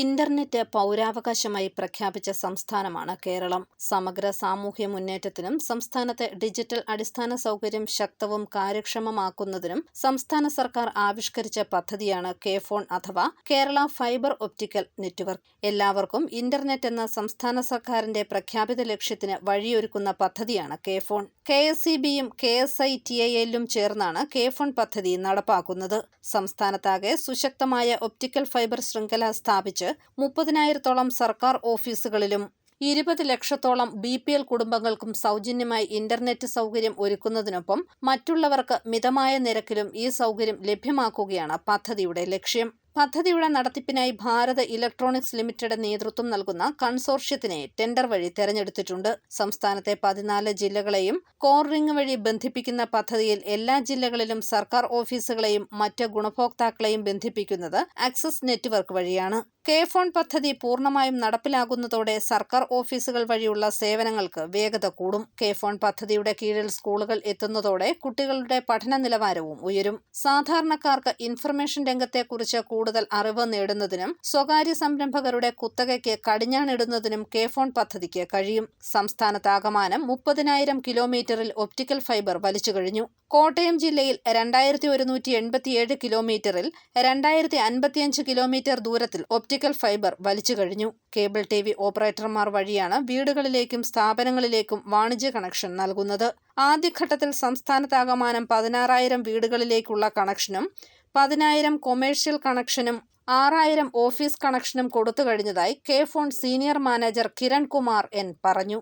Internet പൗരാവകാശമായി പ്രഖ്യാപിച്ച സംസ്ഥാനമാണ് കേരളം. സമഗ്ര സാമൂഹ്യ മുന്നേറ്റത്തിനും സംസ്ഥാനത്തെ ഡിജിറ്റൽ അടിസ്ഥാന സൗകര്യം ശക്തവും കാര്യക്ഷമമാക്കുന്നതിനും സംസ്ഥാന സർക്കാർ ആവിഷ്കരിച്ച പദ്ധതിയാണ് കെ ഫോൺ അഥവാ കേരള ഫൈബർ ഒപ്റ്റിക്കൽ നെറ്റ്വർക്ക്. എല്ലാവർക്കും ഇന്റർനെറ്റ് എന്ന സംസ്ഥാന സർക്കാരിന്റെ പ്രഖ്യാപിത ലക്ഷ്യത്തിന് വഴിയൊരുക്കുന്ന പദ്ധതിയാണ് K FON. K S C ബിയും K S I T I എല്ലും ചേർന്നാണ് കെ ഫോൺ പദ്ധതി നടപ്പാക്കുന്നത്. സംസ്ഥാനത്താകെ സുശക്തമായ ഒപ്റ്റിക്കൽ ഫൈബർ ശൃംഖല സ്ഥാപിച്ച് മുപ്പതിനായിരത്തോളം സർക്കാർ ഓഫീസുകളിലും ഇരുപത് ലക്ഷത്തോളം ബി പി എൽ കുടുംബങ്ങൾക്കും സൗജന്യമായി ഇന്റർനെറ്റ് സൗകര്യം ഒരുക്കുന്നതിനൊപ്പം മറ്റുള്ളവർക്ക് മിതമായ നിരക്കിലും ഈ സൗകര്യം ലഭ്യമാക്കുകയാണ് പദ്ധതിയുടെ ലക്ഷ്യം. പദ്ധതിയുടെ നടത്തിപ്പിനായി ഭാരത് ഇലക്ട്രോണിക്സ് ലിമിറ്റഡ് നേതൃത്വം നൽകുന്ന കൺസോർഷ്യത്തിനെ ടെൻഡർ വഴി തെരഞ്ഞെടുത്തിട്ടുണ്ട്. സംസ്ഥാനത്തെ പതിനാല് ജില്ലകളെയും കോർ റിംഗ് വഴി ബന്ധിപ്പിക്കുന്ന പദ്ധതിയിൽ എല്ലാ ജില്ലകളിലും സർക്കാർ ഓഫീസുകളെയും മറ്റ് ഗുണഭോക്താക്കളെയും ബന്ധിപ്പിക്കുന്നത് ആക്സസ് നെറ്റ്വർക്ക് വഴിയാണ്. കെ ഫോൺ പദ്ധതി പൂർണമായും നടപ്പിലാകുന്നതോടെ സർക്കാർ ഓഫീസുകൾ വഴിയുള്ള സേവനങ്ങൾക്ക് വേഗത കൂടും. കെ ഫോൺ പദ്ധതിയുടെ കീഴിൽ സ്കൂളുകൾ എത്തുന്നതോടെ കുട്ടികളുടെ പഠന നിലവാരവും ഉയരും. സാധാരണക്കാർക്ക് ഇൻഫർമേഷൻ രംഗത്തെക്കുറിച്ച് കൂടുതൽ അറിവ് നേടുന്നതിനും സ്വകാര്യ സംരംഭകരുടെ കുത്തകയ്ക്ക് കടിഞ്ഞാണിടുന്നതിനും കെ ഫോൺ പദ്ധതിക്ക് കഴിയും. സംസ്ഥാനത്താകമാനം മുപ്പതിനായിരം കിലോമീറ്ററിൽ ഒപ്റ്റിക്കൽ ഫൈബർ വലിച്ചു കഴിഞ്ഞു. കോട്ടയം ജില്ലയിൽ രണ്ടായിരത്തി ഒരുന്നൂറ്റി എൺപത്തിയേഴ് കിലോമീറ്ററിൽ രണ്ടായിരത്തി അൻപത്തിയഞ്ച് കിലോമീറ്റർ ദൂരത്തിൽ ഒപ്റ്റിക്കൽ ഫൈബർ വലിച്ചു കഴിഞ്ഞു. കേബിൾ ടി വി ഓപ്പറേറ്റർമാർ വഴിയാണ് വീടുകളിലേക്കും സ്ഥാപനങ്ങളിലേക്കും വാണിജ്യ കണക്ഷൻ നൽകുന്നത്. ആദ്യഘട്ടത്തിൽ സംസ്ഥാനത്താകമാനം പതിനാറായിരം വീടുകളിലേക്കുള്ള കണക്ഷനും പതിനായിരം കൊമേഴ്ഷ്യൽ കണക്ഷനും ആറായിരം ഓഫീസ് കണക്ഷനും കൊടുത്തു കഴിഞ്ഞതായി K phone senior manager Kiran Kumar N പറഞ്ഞു.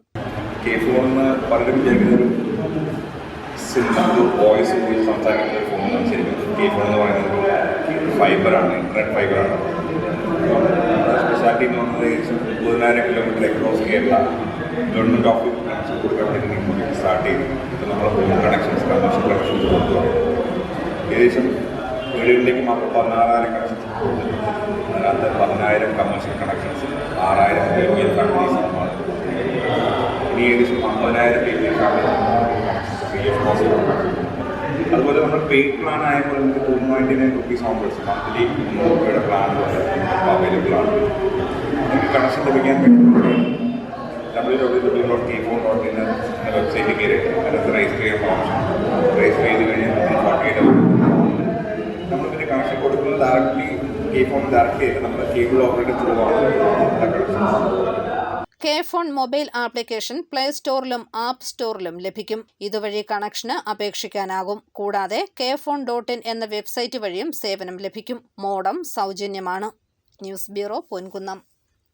വോയിസ് പറയുന്നത് ഫൈബറാണ് കിലോമീറ്റർ ഓഫീസ് സ്റ്റാർട്ട് കണക്ഷൻസ് ഏകദേശം വീടുകളിലേക്ക് മാത്രം പതിനാറായിരം കണക്ഷൻസ് അതിനകത്ത് പതിനായിരം കമേഴ്ഷ്യൽ കണക്ഷൻസ് ആറായിരം പ്രീമിയം കമ്പനീസ് ഇനി ഏകദേശം അമ്പതിനായിരം ഫ്രീ ഓഫ് കോസ്റ്റ് അതുപോലെ നമ്മൾ പെയ്ഡ് പ്ലാൻ ആയപ്പോൾ നമുക്ക് two ninety nine rupees onwards monthly മുന്നൂറ് രൂപയുടെ പ്ലാൻ അവൈലബിൾ ആണ്. നിങ്ങൾക്ക് കണക്ഷൻ ലഭിക്കാൻ പറ്റുന്നുണ്ട് W W W dot K FON dot in എന്ന വെബ്സൈറ്റിൽ കയറി അതിനകത്ത് രജിസ്റ്റർ ചെയ്യാൻ ഓപ്ഷൻ ഡയറക്റ്റ്ലി കെ ഫോൺ നമ്മുടെ cable operator K FON mobile application play സ്റ്റോറിലും app സ്റ്റോറിലും ലഭിക്കും. ഇതുവഴി കണക്ഷന് അപേക്ഷിക്കാനാകും. കൂടാതെ കെ ഫോൺ ഡോട്ട് ഇൻ എന്ന വെബ്സൈറ്റ് വഴിയും സേവനം ലഭിക്കും. മോഡം സൗജന്യമാണ്. News bureau Ponkunnam.